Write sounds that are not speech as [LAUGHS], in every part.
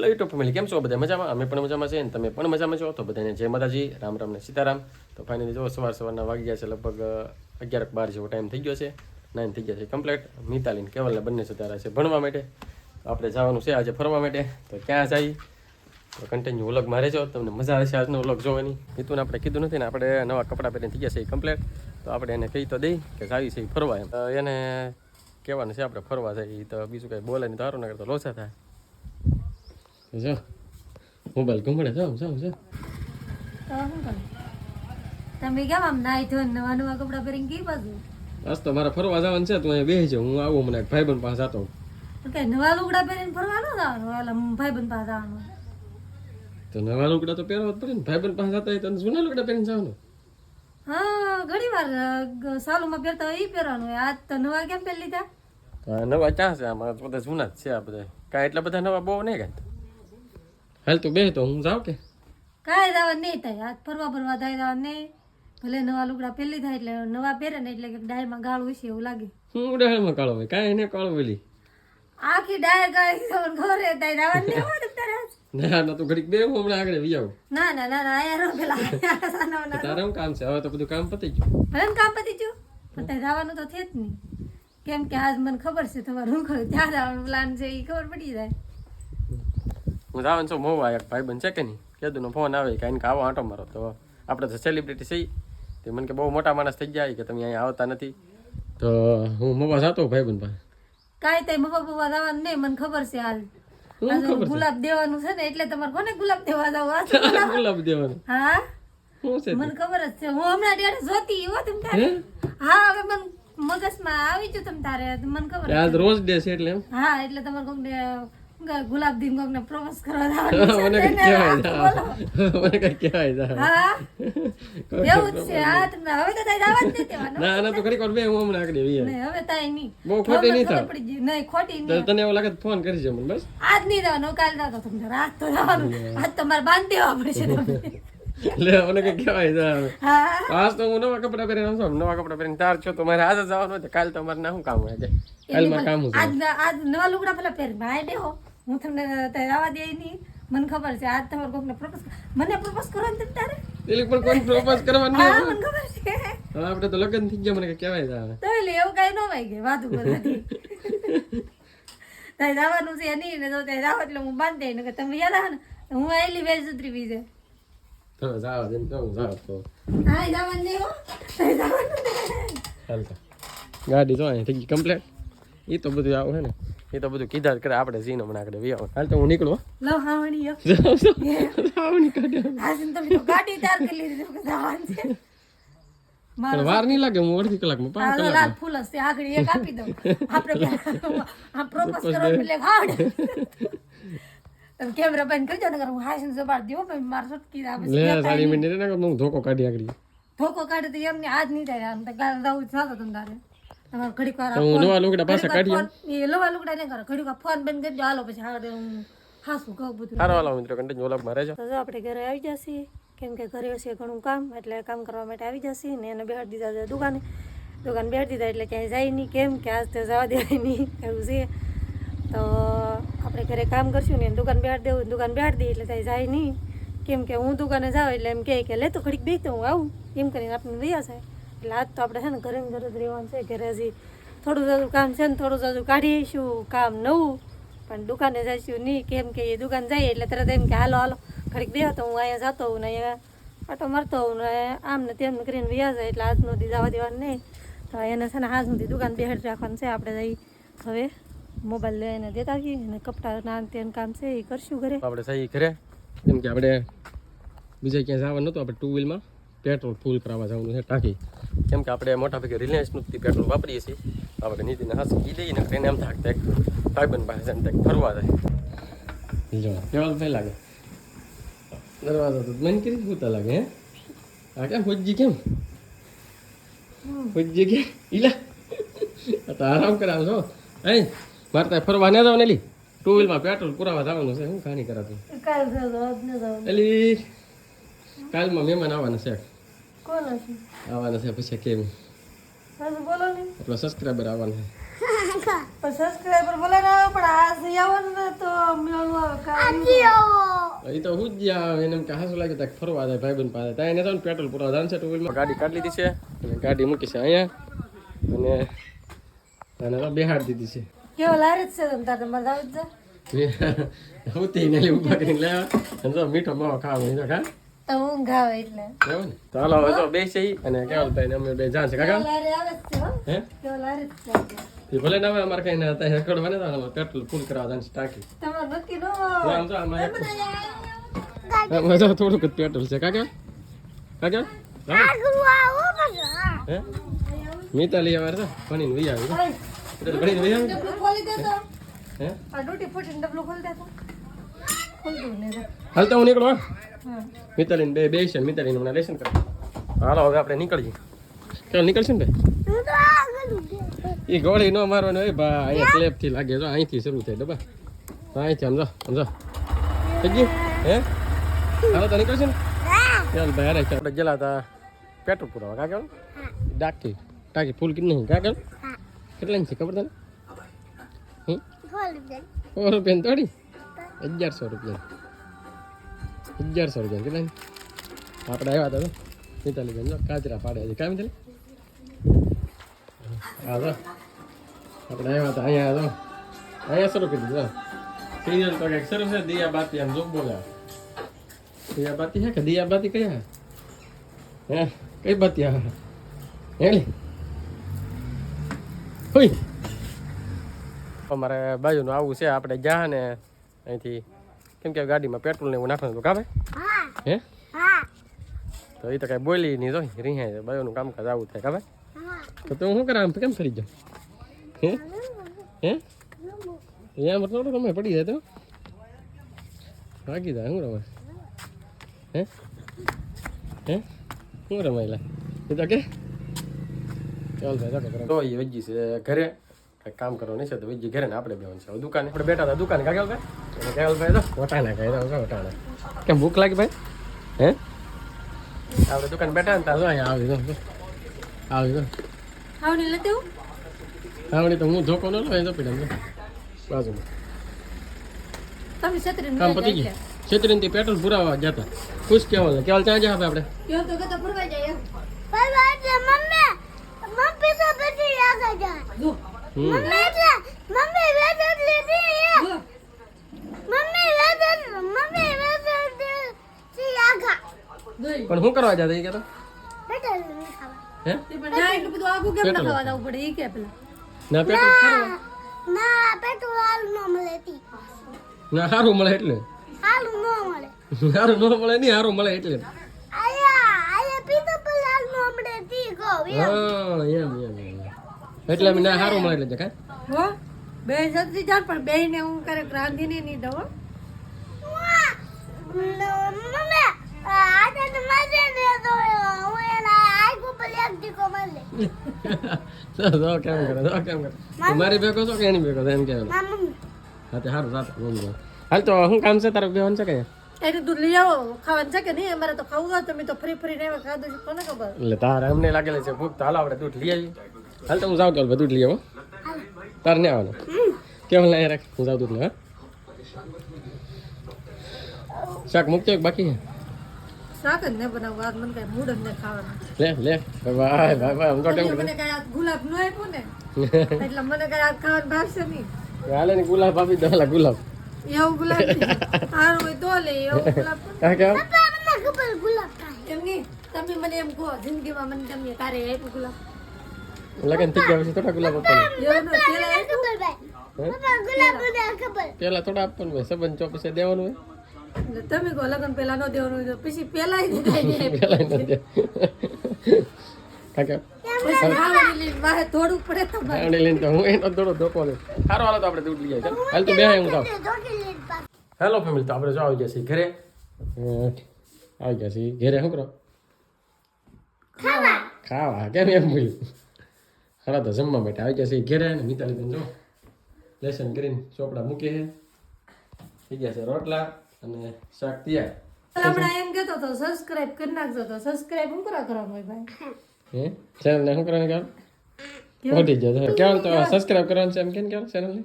Hello YouTube family કેમ છો? બધા મજામાં? અમે પણ મજામાં છે ને તમે પણ મજામાં છો? તો બધાને જય માતાજી. રામ રામ ને સીતારામ. તો ફાઇનલી જો સવાર સવારના વાગી ગયા છે, લગભગ અગિયાર બાર જેવો ટાઈમ થઈ ગયો છે. નાઇન થઈ ગયા છે કમ્પ્લીટ મિતાલીન કેવલને બંને સુધારા છે ભણવા માટે. આપણે જવાનું છે આજે ફરવા માટે. તો ક્યાં તો કન્ટિન્યુ મારે જો. તમને મજા આવશે આજનો વ્લોગ જોવાની. મીતુને આપણે કીધું નથી ને, આપણે નવા કપડાં પહેરીને થઈ ગયા છે કમ્પ્લેટ તો આપણે એને કહી તો દઈ કે જાવી છે એ ફરવા એમ. એને કહેવાનું છે આપણે ફરવા જઈએ તો બીજું કંઈ બોલે નહીં. તો સારું ના કરતો થાય. જો મોબાઈલ જાઓ જાવ તો શું તમે કેમ આમ નાઈ ધો નવા નવા કપડાં પહેરીને કઈ બાજુ બસ તો મારે ફરવા જવાનું છે તું અહીંયા બેસી હું આવું મને ભાઈબંધ પાસે જતો કે નવા લુગડા પહેરીને ફરવા ન જવાનું? ઓલા ભાઈબંધ પાસે જવાનું. તો નવા લુગડા તો પહેરવા જ પડે ને ભાઈબંધ પાસે જતા હોય તો જૂના લુગડા પહેરીને જવાનું. હા ઘણી વાર સાલુમાં પહેરતા હોય એ પહેરવાનું. હોય આજ તો નવા કેમ પહેરી લીધા? નવા ક્યાં છે આમાં? બધા જૂના જ છે આ બધા. કાંઈ એટલા બધા નવા બહુ નહીં કાંઈ. હાલ તું બે તો હું જાઉં કે? કાંઈ જવાનું નહીં થાય. આજ ફરવા ફરવા થાય જવાનું નહીં. ભલે નવા લુગડા પહેલી થાય એટલે નવા પહેરે ને એટલે કે ગાળ હોય છે એવું લાગે. હું ઉડાડમાં કાળો હોય? કાંઈ એને કાળો વેલી. આખી ડાય ગાળી ખબર હે તાઈ નહીં હોય ને ના ના તો ઘડીક બે હું હમણાં આગળ વિયાવ ના ના ના ના આયા રો પેલા સાનો ના તારે કામ છે? હવે તો બધું કામ પતી ગયું. ભલે કામ પતી ગયું પણ ત્યાં જવાનું તો છે જ નહીં. કેમ કે આજ મને ખબર છે તમારું ખબર ત્યાં જવાનું પ્લાન છે એ ખબર પડી જાય. હું જવાનું છું મોવા એક ભાઈબંધ છે કે નહીં? કેદુનો ફોન આવે કે કે આવો આંટો મારો. તો આપણે તો સેલિબ્રિટી છીએ. તે મને કે બહુ મોટા માણસ થઈ ગયા કે તમે અહીંયા આવતા નથી. તો હું મોવા જતો ભાઈબંધ પાસે? કાંઈ તઈ મમ્મા પપ્પા જવાનું નહીં મને ખબર છે હાલ. ગુલાબ દેવાનું છે ને એટલે તમારે કોને ગુલાબ દેવા જવું? [LAUGHS] ગુલાબ- દેવાનું. હા? મને ખબર જ છે. હું હમણાં ત્યારે જોતી હો તમ તારે. હા? હવે મને મગજમાં આવી ગયું તમ તારે. મને ખબર આજ રોજ ડે છે એટલે હા એટલે તમારે કહેવાય, ગુલાબ દીન કોકને પ્રપોઝ કરવા [LAUGHS] જવાનું મને કઈ કહેવાય [LAUGHS] મને કઈ કહેવાય જા હા? [LAUGHS] એવું છે. આ તમે હવે તો તાઈ જવા જ દેવાનું. ના ના તો ખરી કોણ બે હું હમણાં આગળ આવી નહીં હવે તાઈ નહીં. બહુ ખોટી નહીં ગઈ. નહીં ખોટી નહીં. તને એવું લાગે ફોન કરી છે મને બસ. આજ નહીં જવાનું કાલ જાતો તમને રાત તો જવાનું. આજ તમારે બાંધી દેવા પડશે તમને. લે મને કઈ કહેવાય જા હા. આજ તો હું નવા કપડા પહેરીને આવું છું નવા કપડા પહેરીને તાર છો તો મારે આજે જવાનું છે કાલ તો મારે ના હું કામ કે કાલ મારે કામ આજ આજ નવા લુગડા પેલા પહેર ભાઈ દેહો હું તમને આવવા દે નહીં. મને ખબર છે આજ તમારે કોકને પ્રપોઝ મને પ્રપોઝ કરો ને તમે તારે? પેલી પણ કોઈ પ્રપોઝ કરવાનું હા મને ખબર છે. હા આપણે તો લગન થઈ ગયા મને કે કહેવાય જા તો એટલે એવું કઈ ન વાય ગઈ વાતું કરવાથી. તાઈ જવાનું છે નહીં ને તો તાઈ જાવ એટલે હું બાંધ દઈ ને તમે યાદ આવે ને હું આવેલી વેજ ઉતરી બીજે. તો જાવ જેમ તો જાવ તો. હા જવાનું નહીં હો. તાઈ જવાનું નહીં. ચાલ તો. ગાડી જો અહીં થઈ ગઈ કમ્પ્લેટ એ તો બધું આવું હે ને. એ તો બધું કીધા કરે આપણે સીન હમણાં આગળ વી આવો હાલ તો હું નીકળું લો હાવણી યો નહીં કાઢ્યા હાસીને તમે તો ગાડી તાર કરી લીધી કે જવાનું છે. મારો વાર નહીં લાગે હું અડધી કલાકમાં પાંચ કલાક લાલ ફૂલ હશે આગળ એક આપી દઉં. આપણે [LAUGHS] આ પ્રોપોઝ કરો એટલે હાડ તમે કેમેરા બંધ કરજો ને હું હાસીને જબાડ દો પણ મારે સટકી આવે લે સાડી મિનિટ ને હું ધોકો કાઢી આગળ. ધોકો કાઢે તો એમને આજ નહીં થાય આમ તો કાલે જવું જ થતો તમે તારે તમારે ઘડીક વાર તો હું નવા લુગડા પાછા કાઢી એ લવા લુગડા નહીં કરો. ઘડીક ફોન બંધ કરજો. હાલો પછી આગળ હું હાસું કહું બધું. સારો હાલો મિત્રો કન્ટિન્યુ વ્લોગમાં રહેજો જો. આપણે ઘરે આવી જશે. કેમ કે ઘરે ઘણું કામ એટલે કામ કરવા માટે આવી જશે ને એને બેહાડી દીધા છે દુકાને. દુકાન બેહાડી દીધા એટલે ક્યાંય જાય નહીં. કેમ કે આજ તો જવા દેવાય નહીં. એવું છે. તો આપણે ઘરે કામ કરશું ને દુકાન બેહાડી દેવું દુકાન બેહાડી દઈએ એટલે ત્યાં જાય નહીં. કેમ કે હું દુકાને જાઉં એટલે એમ કહે કે લે તો ઘડીક બેસતો હું આવું. એમ કરીને આપણે વૈયા છે એટલે આજ તો આપણે છે ને ઘરે ને ઘરે જ રહેવાનું છે. ઘરે હજી થોડું જાજુ કામ છે ને થોડું જાજુ કાઢી આવીશું કામ નવું. પણ દુકાને જઈશું નહીં. કેમ કે એ દુકાન જાય એટલે તરત એમ કે, હાલો હાલો, ઘડીક બે તો હું અહીંયા જતો હોઉં ને અહીંયા આટો મરતો હોઉં ને આમ ને તેમ કરીને વ્યા જાય. એટલે આજનો દી જવા દેવાનું નહીં. તો એને છે ને આજ સુધી દુકાન બેહાડી રાખવાનું છે. આપણે જઈ હવે મોબાઈલ લઈને દેતા આવીએ અને કપડાં નાન તેન કામ છે એ કરશું ઘરે. આપણે સહી ઘરે. કેમ કે આપણે બીજે ક્યાંય જવાનું નહોતું. આપણે ટુ વ્હીલમાં પેટ્રોલ ફૂલ કરાવવા જવાનું છે ટાંકી. કેમ કે આપણે મોટા ભાગે રિલાયન્સનું જ પેટ્રોલ વાપરીએ છીએ. આપણે નીતિને હાસ કી દઈએ ને એને એમ થાય કે ભાઈબંધ પાસે છે ને કંઈક ફરવા જાય. જો કેવા ભાઈ લાગે? દરવાજો તો મને કરી પૂતા લાગે હે? આ કેમ હોજી કેમ? હોજી કે ઈલા. આ તો આરામ કરાવ છો હે. મારે ત્યાં ફરવા ના જવાનું એલી. ટુ વ્હીલમાં પેટ્રોલ પુરાવા જવાનું છે હું ખાણી કરાતું? એલી કાલમાં મહેમાન આવવાના છે. કોણ હશે? આવવાના છે પછી કેમ બોલો ને. આપણો સબસ્ક્રાઈબર આવવાના છે. પણ સબસ્ક્રાઈબર બોલે ના આવે પણ આ સહી આવે ને તો મેળવું આવે કાંઈ એ તો હું જ જ્યાં એને કે હાસું લાગે ત્યાં ફરવા જાય ભાઈબંધ પાસે. ત્યાં એને તો પેટ્રોલ પૂરા ધાન છે ટુ વ્હીલમાં ગાડી કાઢી લીધી છે. અને ગાડી મૂકી છે અહીંયા. અને અને તો બેહાડ દીધી છે. કેવો લારે જ છે તમ તારે તમારે દાવત છે? ઉતી ને લે ઊભા કરીને લેવા અને તો મીઠો માવો ખાવા નહીં તો ખા તો ઊંઘ આવે એટલે. એવું ને? તો હાલો હવે જો બે અને કેવલ ભાઈ ને અમે બે જાણ છે કાકા? કેવો લારે આવે જ છે હો એ ભલે ના આવે અમારે કઈ ના હતા હેકડ બને તો પેટ્રોલ ફૂલ કરવા જાણ છે ટાંકી. તમારે નક્કી ન આમ જો આમાં એક- થોડુંક જ પેટ્રોલ છે કાકા? કાકા? હે? મિતાલી આવે તો ભણીને વી આવી? ભણીને ખોલી હે? આ ડૂટી ફૂટીને ડબલું ખોલી દે તો. ખોલતું ને હાલ તો હું નીકળો હા. હા? મિતાલીને બે બે છે મિતાલીન હમણાં લેશન કરે હાલો હવે આપણે નીકળીએ. ચાલ નીકળશે ને ભાઈ? એ ગોળી ન મારવાનો હોય ભા અહીંયા સ્લેબથી લાગે. જો અહીંથી શરૂ થાય ડબ્બા અહીંથી સમજો સમજો થઈ ગયું? હે? હાલો તો નીકળશે ને? ચાલ ભાઈ અરે આપણે ગયેલા હતા પેટ્રોલ પુરાવા કા કેવું ડાકી. ટાંકી ફૂલ કિન નહીં કા કેવું કેટલાની છે ખબર તને? હમ? સો રૂપિયા. તોડી? અગિયારસો રૂપિયા અગિયારસો રૂપિયા કેટલાની આપણે આવ્યા હતા તો? મિતાલી બેન જો કાચરા પાડે છે. કામ મિતાલી? હા તો આપણે આવ્યા હતા અહીંયા તો અહીંયા શરૂ કરી દીધું સિરિયલ તો કંઈક શરૂ છે દિયા બાતી આમ જો બોલ્યા દિયા બાતી હે કે દિયા બાતી કયા? હે? કઈ બાતી આ? હેલી. હોય અમારે બાજુનું આવું છે આપણે ગયા ને અહીંથી કેમ કે ગાડીમાં પેટ્રોલ ને એવું નાખવાનું હતું કામે હે. તો એ તો કઈ બોલી નહીં તો રીહાય છે બાજુનું કામકાજ આવું થાય કામે તો તું શું કરે આમ કેમ ફરી જાવ હે? હે? અહીંયા મતલબ તમે પડી જાય તો? ભાગી જાય શું રમે? હે? હે? શું રમાયેલા એ તો કે? ચાલ ભાઈ તો એ વજી છે ઘરે કામ કરવાનું છે તો વજી ઘરે ને આપણે બેવાનું છે. દુકાને આપણે બેઠા હતા દુકાને કાગળ તો? કેમ ભૂખ લાગી ભાઈ? હે? આપણે દુકાન બેઠા ને તારું અહીંયા આવી દો આવી દો આવડી લેતી હું આવડી તો હું ધોકો ન લો તો પીડા બાજુમાં. તમે છત્રી કામ પતી ગયું. છેતરીનથી પેટ્રોલ પુરાવા ગયા હતા. ખુશ કેવલ કેવાલ કેવલ ત્યાં જાય આપણે? કેવો તો કહેતા ફરવાઈ જાય એમ. મમ્મી મમ્મી જો. જોઈ પણ શું કરવા જતા એ કહેતો હે? ના એટલું બધું આગું કેમ પેટ્રોલ. નખાવા જવું પડે એ કે પેલા. ના ન મળે ના સારું મળે એટલે. હાલ ન મળે. સારું ન મળે નહીં સારું મળે એટલે. આયા આયા પીતો પણ ન મળે તી કહો એમ એમ એમ. એટલે અમે ના સારું મળે એટલે કા હો? બે જલ્દી જાણ પણ બે ને હું કરે રાંધીને નહીં દઉં હો. મમ્મી આજે તો મજે ને તો હું એના આઈ ઉપર એક દીકો મળે તો કેમ કરે તો કેમ કરે? તું મારી ભેગો છો કે એની ભેગો એમ કે હા તે સારું સારું હાલ તો શું કામ છે? તારે બેવાનું છે કે? એટલે દૂધ લઈ આવો. ખાવાનું છે કે નહીં? અમારે તો ખાવું હોય તમે તો ફરી ફરીને એવા ખાધું છે. કોને ખબર? એટલે તારે અમને લાગેલી છે ભૂખ તો હાલ આપણે દૂધ લઈ આવીએ. હાલ તો હું જાઉં ચાલ દૂધ લઈ આવો તારે નહીં આવવાનું. કેમ લાય રાખ? હું જાઉં હા? શાક મૂકતો એક બાકી છે. શાક જ ન બનાવવું આજ મને કઈ મૂડ જ ન ખાવાનું. લે લે. ભાઈ ભાઈ ભાઈ હું તો મને કઈ આ ગુલાબ ન આપ્યું ને એટલે મને કઈ આજ ખાવાનું ભાવશે નહીં. હાલે ને ગુલાબ આપી દો ગુલાબ. એવું ગુલાબ. હોય તો લે એવું ગુલાબ. કેમ? ગુલાબ એમ નહીં? તમે મને એમ કહો જિંદગીમાં મને તમે તારે આપ્યું ગુલાબ. લગન થઈ ગયા પછી થોડા ગુલાબ આપવાના. પેલા થોડા આપવાનું હોય સંબંધ ચો પછી દેવાનું હોય. તમે કહો લગન પેલા ન દેવાનું હોય તો પછી પેલા [LAUGHS] પેલા ન દે. કાકા થોડું પડે તમારે. લઈને હું એનો થોડો ધોકો લે સારો હાલો તો આપણે દૂધ લઈ ચાલ હાલ તો બે હું જાઉં. હેલો ફેમિલી તો આપણે જો આવી ગયા છીએ ઘરે. આવી ગયા છીએ ઘરે શું કરો? ખાવા કેમ એમ બોલ્યું? હાલો તો જમવા માટે આવી ગયા છીએ ઘરે ને મિતાલી બેન જો લેસન કરીને ચોપડા મૂકે છે થઈ ગયા છે રોટલા અને શાક તૈયાર। હમણાં એમ કહેતો તો સબસ્ક્રાઇબ કરી નાખજો તો સબસ્ક્રાઇબ હું કરા કરવાનું હોય ભાઈ? હે? ચેનલ ને શું કરવાનું કામ? વધી ગયો છે કેવલ તો સબસ્ક્રાઇબ કરવાનું છે એમ કેમ કેવલ ચેનલને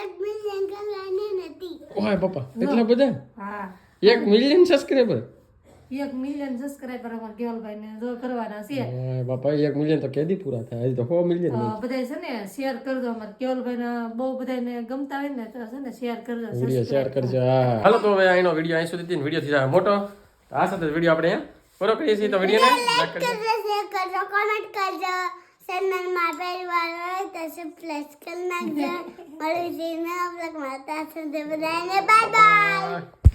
એક મિલિયન કરવાની નથી. ઓય પપ્પા એટલા બધા? હા. એક મિલિયન સબસ્ક્રાઇબર એક મિલિયન સબસ્ક્રાઈબર અમારા કેવલભાઈ ને જો કરવાના છે. બાપા એક મિલિયન તો કેદી પૂરા થાય? હજી તો સો મિલિયન બધા છે ને શેર કરજો. અમારા કેવલભાઈ ને બહુ બધાને ગમતા હોય ને તો છે ને શેર કરજો વીડિયો શેર કરજો હા હાલો તો હવે આનો વીડિયો અહીં સુધી વીડિયો થઈ જાય. મોટો? આ સાથે વીડિયો આપણે પૂરો કરીએ છીએ. તો વિડીયોને લાઈક કરજો. શેર કરજો કોમેન્ટ કરજો. ચેનલમાં પહેલી વાર હોય તો સબસ્ક્રાઇબ કરી નાખજો. [LAUGHS] મળીશું નવા બ્લોગમાં ત્યાં સુધી બધાને બાય બાય